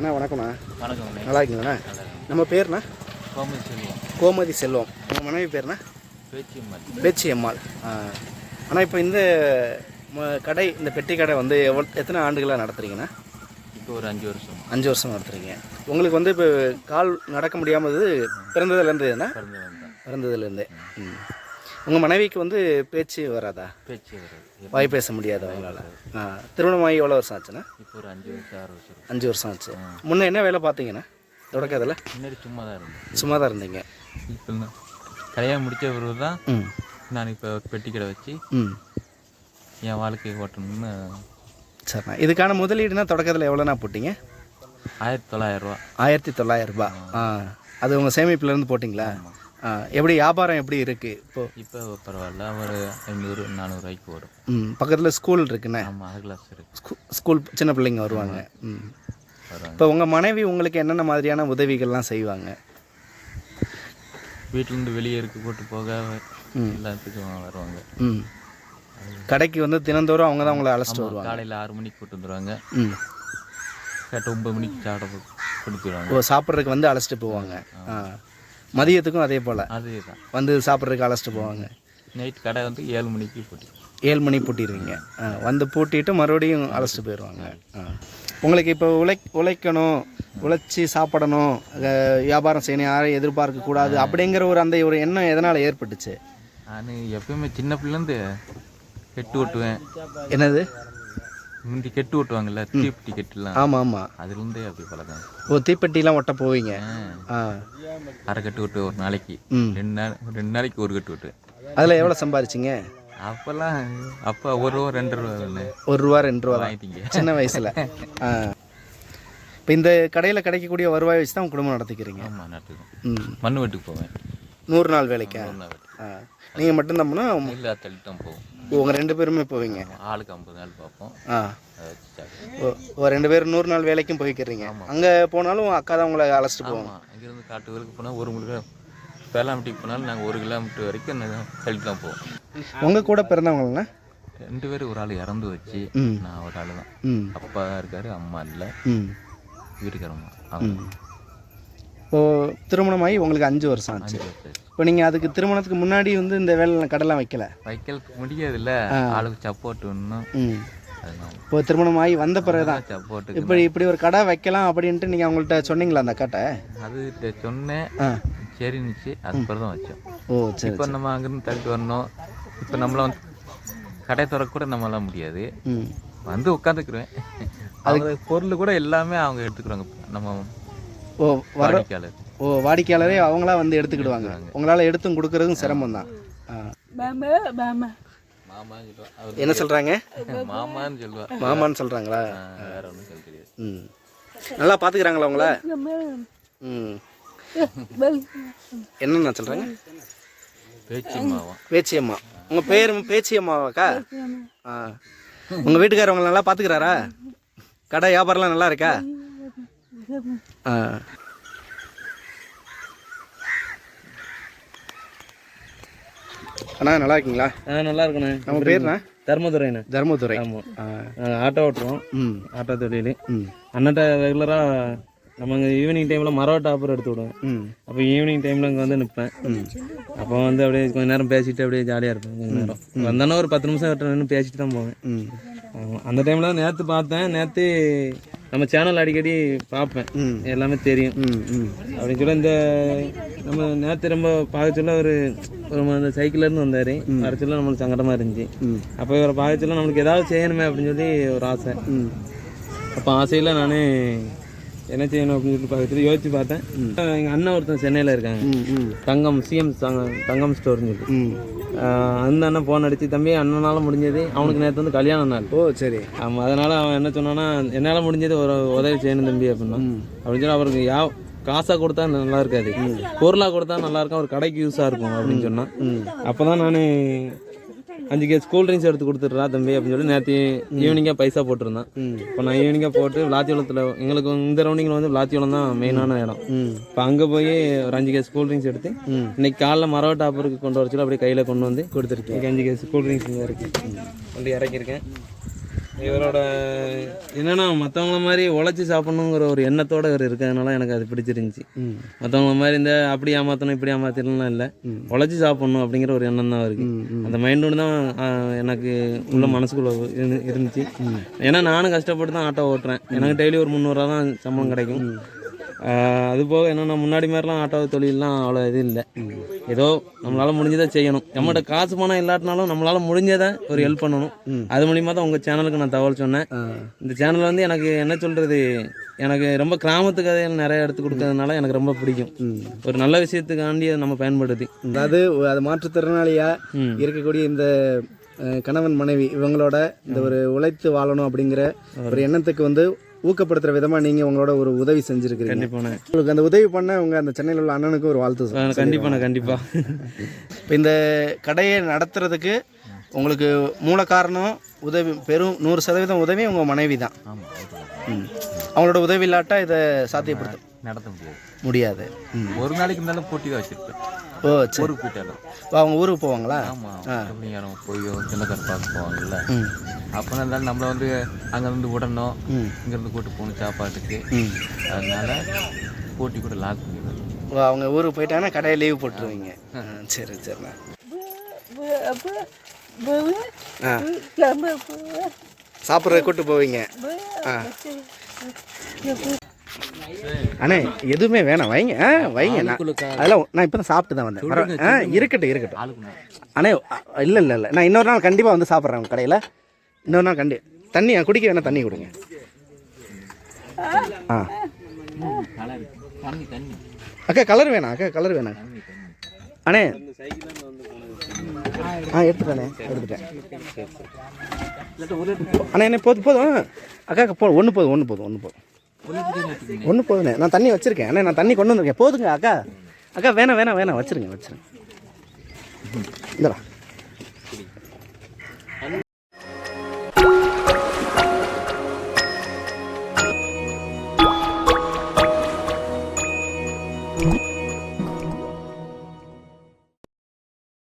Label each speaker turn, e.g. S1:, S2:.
S1: அண்ணா வணக்கம்ண்ணா.
S2: வணக்கம்
S1: நல்லா இருக்கீங்கண்ணா நம்ம பேர்ண்ணா?
S2: கோமதி செல்வம்.
S1: கோமதி செல்வம். உங்கள் மனைவி பேர்ண்ணா?
S2: பேச்சியம்மன்
S1: பேச்சி அம்மாள் ஆ. அண்ணா இப்போ இந்த கடை இந்த பெட்டி கடை வந்து எவ்வளோ எத்தனை ஆண்டுகளாக நடத்துறீங்கண்ணா?
S2: இப்போ ஒரு அஞ்சு வருஷம்.
S1: அஞ்சு வருஷம் நடத்துறீங்க. உங்களுக்கு வந்து இப்போ கால் நடக்க முடியாமல் பிறந்ததுலேருந்து என்ன
S2: பிறந்து வந்தேன்
S1: பிறந்ததுலேருந்தே ம். உங்கள் மனைவிக்கு வந்து பேச்சு வராதா?
S2: பேச்சு வருது.
S1: வாய் பேச முடியாது அவங்களால ஆ திருமணமாகி எவ்வளோ வருஷம் ஆச்சுண்ணா?
S2: இப்போ ஒரு அஞ்சு வருஷம் ஆறு வருஷம்.
S1: அஞ்சு வருஷம் ஆச்சு. முன்ன என்ன வேலை பார்த்தீங்கண்ணா? தொடக்கத்தில்
S2: முன்னாடி சும்மா தான் இருந்தேன்.
S1: சும்மா தான் இருந்தீங்க.
S2: இப்போ கல்யாணம் முடிச்ச பிறகு தான் நான் இப்போ பெட்டி கடை வச்சு
S1: ம்.
S2: என் வாழ்க்கையை ஓட்டணும்னு
S1: சரிண்ணா. இதுக்கான முதலீடுனா தொடக்கத்தில் எவ்வளோண்ணா போட்டீங்க?
S2: ஆயிரத்தி தொள்ளாயிரம் ரூபா.
S1: ஆயிரத்தி தொள்ளாயிரம் ரூபாய் ஆ. அது உங்கள் சேமிப்புலேருந்து போட்டிங்களா? எப்படி வியாபாரம் எப்படி இருக்குது இப்போ
S2: இப்போ பரவாயில்ல. ஒரு ஐநூறு நானூறுரூவாய்க்கு வரும்.
S1: ம் பக்கத்தில் ஸ்கூல் இருக்குண்ணே.
S2: ஆமாம் அது கிளாஸ் இருக்கு.
S1: ஸ்கூ ஸ்கூல் சின்ன பிள்ளைங்க வருவாங்க. ம். இப்போ உங்கள் மனைவி உங்களுக்கு என்னென்ன மாதிரியான உதவிகள்லாம் செய்வாங்க?
S2: வீட்டிலேருந்து வெளியே இருக்கு போட்டு போக எல்லாத்துக்கும் வருவாங்க.
S1: ம். கடைக்கு வந்து தினந்தோறும் அவங்க தான் உங்களை அழைச்சிட்டு வருவாங்க.
S2: காலையில் ஆறு மணிக்கு கூட்டு வந்துடுவாங்க
S1: ம்.
S2: கரெக்டாக ஒன்பது மணிக்கு சாப்பிட கொடுத்துருவாங்க
S1: ஓ சாப்பிட்றதுக்கு வந்து அழைச்சிட்டு போவாங்க. ஆ. மதியத்துக்கும் அதே போல்.
S2: அதே தான்
S1: வந்து சாப்பிட்றதுக்கு அழைச்சிட்டு போவாங்க.
S2: நைட் கடை வந்து ஏழு மணிக்கு போட்டு.
S1: ஏழு மணி பூட்டிடுவீங்க ஆ, வந்து பூட்டிட்டு மறுபடியும் அழைச்சிட்டு போயிடுவாங்க ஆ. உங்களுக்கு இப்போ உழை உழைக்கணும் உழைச்சி சாப்பிடணும் வியாபாரம் செய்யணும் யாரையும் எதிர்பார்க்கக்கூடாது அப்படிங்கிற ஒரு அந்த ஒரு எண்ணம் எதனால் ஏற்பட்டுச்சு?
S2: நான் எப்பயுமே சின்ன பிள்ளைலேருந்து கெட்டு ஓட்டுவேன்.
S1: என்னது?
S2: முந்தி கெட்டு ஓட்டுவாங்கல்ல தீப்பெட்டி கெட்டுலாம்.
S1: ஆமாம். ஆமாம்
S2: அதுலேருந்தே அப்படி பழக்கம்.
S1: ஓ தீப்பெட்டிலாம் ஒட்ட போவீங்க. ஆ.
S2: அரை கட்டு ஓட்டு ஒரு நாளைக்கு. ரெண்டு நாள் ரெண்டு நாளைக்கு ஒரு கட்டு ஓட்டு.
S1: அதில் எவ்வளோ சம்பாரிச்சிங்க?
S2: அப்போல்லாம் அப்போ ஒரு ரூபா ரெண்டு ரூபா தானே.
S1: ஒரு ரூபா ரெண்டு ரூபா தான்.
S2: வாங்கிட்டீங்க.
S1: சின்ன வயசில். இப்போ இந்த கடையில் கிடைக்கக்கூடிய வருவாய் வச்சு தான் குடும்பம் நடத்திக்கிறீங்க.
S2: ஆமாம் நட்டுக்கும்
S1: ம்.
S2: மண் வெட்டுக்கு போவேன்.
S1: நூறு நாள் வேலைக்கா?
S2: ஒரு நாள் வெட்டு
S1: ஆ. நீங்கள் மட்டும்தாம்னா
S2: இல்லை தள்ளிட்டு தான் போவோம்.
S1: உங்கள் ரெண்டு பேருமே போவீங்க?
S2: ஆளுக்கு ஐம்பது நாள் பார்ப்போம்.
S1: ஆ. ஓ ரெண்டு பேரும் நூறு நாள் வேலைக்கும் போய்க்கிறீங்க. அங்கே போனாலும் அக்கா தான் உங்களை அழைச்சிட்டு போவாங்க.
S2: ஆமாம் இங்கேருந்து காட்டு ஊருக்கு போனால் ஒரு முழுக்க பேலாம்பட்டிக்கு போனாலும் நாங்கள் ஒரு கிலோமீட்டர் வரைக்கும் தள்ளிட்டு தான் போவோம்.
S1: உங்கள் கூட பிறந்தவங்களா
S2: ரெண்டு பேரும் ஒரு ஆள் இறந்து வச்சு. நான் ஒரு ஆள் தான். அப்பா இருக்காரு அம்மா இல்லை. வீட்டுக்காரம்மா
S1: இப்போது திருமணமாகி உங்களுக்கு அஞ்சு வருஷம் ஆச்சு. இப்போ நீங்கள் அதுக்கு திருமணத்துக்கு முன்னாடி வந்து இந்த வேலை கடைலாம் வைக்கல.
S2: வைக்கல் முடியாதுல்ல ஆளுக்கு சப்போர்ட் ஒன்றும்
S1: இப்போ திருமணமாகி வந்த பிறகு தான்
S2: சப்போர்ட்டுக்கு
S1: இப்படி இப்படி ஒரு கடை வைக்கலாம் அப்படின்ட்டு நீங்கள் அவங்கள்ட்ட சொன்னீங்களா அந்த அக்காட்ட?
S2: அது சொன்னேன். சரின்னுச்சு. அதுக்கப்புறம் தான் வச்சோம்.
S1: ஓ சரி
S2: இப்போ நம்ம அங்கேருந்து தள்ளிட்டு வரணும். இப்போ நம்மள வந்து கடை திறக்க கூட நம்மளால முடியாது. வந்து உட்காந்துக்குருவேன். அவங்க பொருள் கூட எல்லாமே அவங்க எடுத்துக்கிறாங்க. நம்ம
S1: ஓ
S2: வாடிக்கையாளர்.
S1: ஓ வாடிக்கையாளரே அவங்களா வந்து எடுத்துக்கிடுவாங்க. உங்களால் எடுத்தும் கொடுக்கறதும் சிரமம் தான் என்ன சொல்கிறாங்க
S2: மாமான்னு சொல்லுவா.
S1: மாமான்னு சொல்கிறாங்களா ம். நல்லா பார்த்துக்கிறாங்களா உங்கள? ம். என்னென்ன சொல்கிறாங்க
S2: பேச்சு மாவம்
S1: பேச்சியம்மா உங்கள் பேர் பேச்சியம்மாவாக்கா ஆ. உங்கள் வீட்டுக்காரவங்களை நல்லா பார்த்துக்கிறாரா கடை வியாபாரம்லாம் நல்லா இருக்கா? ஆ. அண்ணா நல்லா இருக்கீங்களா?
S3: ஆ நல்லா இருக்கண்ணே.
S1: நம்ம பேர்ண்ணா
S3: தர்மதுரைண்ணே.
S1: தர்மதுரை.
S3: ஆமாம் ஆட்டோ ஓட்டுறோம்.
S1: ம்.
S3: ஆட்டோ தொழில்.
S1: ம்.
S3: அண்ணன்ட்ட ரெகுலராக நம்ம இங்கே ஈவினிங் டைமில் மரம் டாப்பர் எடுத்து விடுவேன்
S1: ம்.
S3: அப்போ ஈவினிங் டைமில் இங்கே வந்து நிற்பேன் அப்போ வந்து அப்படியே கொஞ்ச நேரம் பேசிட்டு அப்படியே ஜாலியாக இருப்பேன் கொஞ்ச நேரம். வந்தோன்னா ஒரு பத்து நிமிஷம் கிட்ட நின்று பேசிட்டு தான் போவேன்.
S1: ம்.
S3: ஆமாம் அந்த டைமில் நேற்று பார்த்தேன் நேற்று நம்ம சேனல் அடிக்கடி பார்ப்பேன். எல்லாமே தெரியும். அப்படின்னு சொல்லி இந்த நம்ம நேற்று ரொம்ப பார்க்க சொல்ல ஒரு ஒரு அந்த சைக்கிள்லேருந்து வந்தார். வர சொல்ல நம்மளுக்கு சங்கடமாக இருந்துச்சு. அப்போ இவரை பார்க்க சொல்ல நம்மளுக்கு ஏதாவது செய்யணுமே அப்படின்னு சொல்லி ஒரு ஆசை. அப்போ ஆசையில் நான் என்ன செய்யணும் அப்படின்னு சொல்லி பார்த்துட்டு யோசிச்சு பார்த்தேன். எங்கள் அண்ணன் ஒருத்தன் சென்னையில் இருக்காங்க. தங்கம் சிஎம் தங்கம் ஸ்டோர்னு சொல்லி. அந்த அண்ணன் ஃபோன் அடிச்சு தம்பி அண்ணனால முடிஞ்சது. அவனுக்கு நேற்று வந்து கல்யாண நாள்.
S1: ஓ சரி.
S3: ஆமாம் அதனால் அவன் என்ன சொன்னான்னா என்னால் முடிஞ்சது ஒரு உதவி செய்யணும் தம்பி அப்படின்னா. அப்படின்னு சொல்லி அவருக்கு யா காசாக கொடுத்தா நல்லா இருக்காது. பொருளாக கொடுத்தா நல்லா இருக்கும். ஒரு கடைக்கு யூஸாக இருக்கும் அப்படின்னு சொன்னான் அப்போ தான் நான் அஞ்சு கேஸ் கூல் ட்ரிங்க்ஸ் எடுத்து கொடுத்துட்றா தம்பி அப்படின்னு சொல்லி நேற்று ஈவினிங்காக பைசா போட்டிருந்தேன். இப்போ நான் ஈவினிங்காக போட்டு விளாத்திக்குளத்தில் எங்களுக்கு இந்த ரவுண்டிங்கில் வந்து விளாத்திக்குளம் தான் மெயினான இடம். இப்போ அங்கே போய் ஒரு அஞ்சு கேஸ் கூல் ட்ரிங்க்ஸ் எடுத்து இன்னைக்கு காலைல மரவ டாப்பருக்கு கொண்டு வர சொல்லி அப்படியே கையில் கொண்டு வந்து கொடுத்துருக்கேன். அஞ்சு கேஸ் கூல் ட்ரிங்க்ஸ் இருக்கு. கொண்டு இறக்கியிருக்கேன். இவரோட என்னன்னா மற்றவங்கள மாதிரி உழைச்சி சாப்பிடணுங்கிற ஒரு எண்ணத்தோட இவர் இருக்கிறதுனால எனக்கு அது பிடிச்சிருந்துச்சி. மற்றவங்கள மாதிரி இந்த அப்படி ஏமாற்றணும் இப்படி ஏமாத்திடலாம் இல்லை. உழைச்சி சாப்பிடணும் அப்படிங்கிற ஒரு எண்ணம் தான் இருக்கு அந்த மைண்டோடு தான் எனக்கு உள்ள மனசுக்குள்ள இருந்து- இருந்துச்சு. ஏன்னா நானும் கஷ்டப்பட்டு தான் ஆட்டோ ஓட்டுறேன். எனக்கு டெய்லி ஒரு முந்நூறுரூவா தான் சம்பளம் கிடைக்கும். அது போக என்னன்னா முன்னாடி மாதிரிலாம் ஆட்டோ தொழிலெலாம் அவ்வளோ இது இல்லை. ஏதோ நம்மளால முடிஞ்சதை செய்யணும். நம்மகிட்ட காசு பணம் இல்லாட்டினாலும் நம்மளால முடிஞ்சதை ஒரு ஹெல்ப் பண்ணணும். அது மூலியமாக தான் உங்கள் சேனலுக்கு நான் தகவல் சொன்னேன். இந்த சேனல் வந்து எனக்கு என்ன சொல்கிறது எனக்கு ரொம்ப கிராமத்து கதைகள் நிறைய எடுத்து கொடுக்கறதுனால எனக்கு ரொம்ப பிடிக்கும். ஒரு நல்ல விஷயத்துக்காண்டி அதை நம்ம பயன்படுத்தி.
S1: அதாவது அது மாற்றுத்திறனாளியா
S3: ம்.
S1: இருக்கக்கூடிய இந்த கணவன் மனைவி இவங்களோட இந்த ஒரு உழைத்து வாழணும் அப்படிங்கிற ஒரு எண்ணத்துக்கு வந்து ஊக்கப்படுத்துற விதமா நீங்க உங்களோட ஒரு உதவி செஞ்சிருக்கிறீங்க.
S3: கண்டிப்பாண்ணே
S1: உங்களுக்கு அந்த உதவி பண்ண உங்க அந்த சென்னையில் உள்ள அண்ணனுக்கு ஒரு வாழ்த்து சொல்லுங்க.
S3: கண்டிப்பாண்ணே கண்டிப்பாக
S1: இப்போ இந்த கடையை நடத்துறதுக்கு உங்களுக்கு மூல காரணம் உதவி பெரும் நூறு சதவீதம் உதவி உங்கள் மனைவி தான். அவங்களோட உதவி இல்லாட்டா இதை சாத்தியப்படுத்த
S2: நடத்த முடியாது.
S1: முடியாது. ம்.
S2: ஒரு நாளைக்கு இருந்தாலும் போட்டி தான் வச்சிருப்பேன்.
S1: ஓ சரி.
S2: ஊருக்கு போயிட்டாலும்
S1: ஓ, அவங்க ஊருக்கு போவாங்களா?
S2: ஆமாம் யாரும் போய் சின்னக்கார பார்க்க போவாங்கல்ல. அப்போ இருந்தாலும் நம்மளை வந்து அங்கேருந்து விடணும். இங்கேருந்து கூட்டு போகணும் சாப்பாட்டுக்கு. அதனால போட்டி கூட லாக் பண்ணிடுவேன்
S1: ஓ, அவங்க ஊருக்கு போயிட்டாங்கன்னா கடையை லீவ் போட்டுருவீங்க. ஆ, சரி சரிண்ணா ஆ. சாப்பிட்ற கூட்டு போவீங்க. ஆ. அண்ணே எதுவுமே வேணாம். வைங்க. ஆ வைங்க. நான் அதெல்லாம் நான் இப்போ தான் சாப்பிட்டு தான் வந்தேன். ஆ இருக்கட்டும் இருக்கட்டும். அண்ணே இல்லை இல்லை இல்லை. நான் இன்னொரு நாள் கண்டிப்பாக வந்து சாப்பிட்றேன் உங்கள் கடையில். இன்னொரு நாள் கண்டி தண்ணி குடிக்க வேணா தண்ணி கொடுங்க. ஆ. அக்கா கலர் வேணாம். அக்கா கலர் வேணாம். அண்ணே. ஆ எடுத்துட்டேண்ணே எடுத்துட்டேன். அண்ணா என்ன போதும் போதும். அக்கா போ ஒன்று போதும் ஒன்று போதும் ஒன்று போதும். ஒன்று போதுண்ணே நான் தண்ணி வச்சுருக்கேன். அண்ணே நான் தண்ணி கொண்டு வந்திருக்கேன். போதுங்க அக்கா. அக்கா வேணாம் வேணாம் வேணாம். வச்சுருங்க வச்சுருங்க. இந்தடா